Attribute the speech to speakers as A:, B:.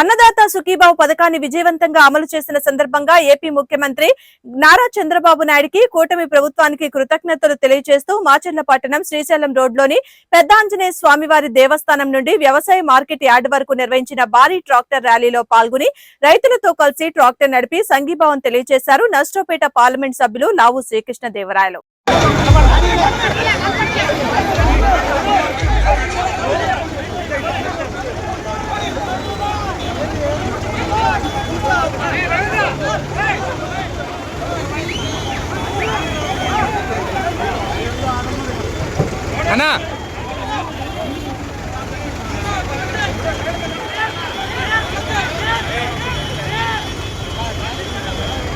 A: అన్నదాత సుఖీబాబు పథకాన్ని విజయవంతంగా అమలు చేసిన సందర్భంగా ఏపీ ముఖ్యమంత్రి నారా చంద్రబాబు నాయుడికి కూటమి ప్రభుత్వానికి కృతజ్ఞతలు తెలియజేస్తూ మాచర్ల పట్టణం శ్రీశైలం రోడ్లోని పెద్ద ఆంజనేయ స్వామివారి దేవస్థానం నుండి వ్యవసాయ మార్కెట్ యార్డ్ వరకు నిర్వహించిన భారీ ట్రాక్టర్ ర్యాలీలో పాల్గొని రైతులతో కలిసి ట్రాక్టర్ నడిపి సంఘీభావం తెలియజేశారు నష్టోపేట పార్లమెంట్ సభ్యులు లావు శ్రీకృష్ణ దేవరాయలు
B: అన్నా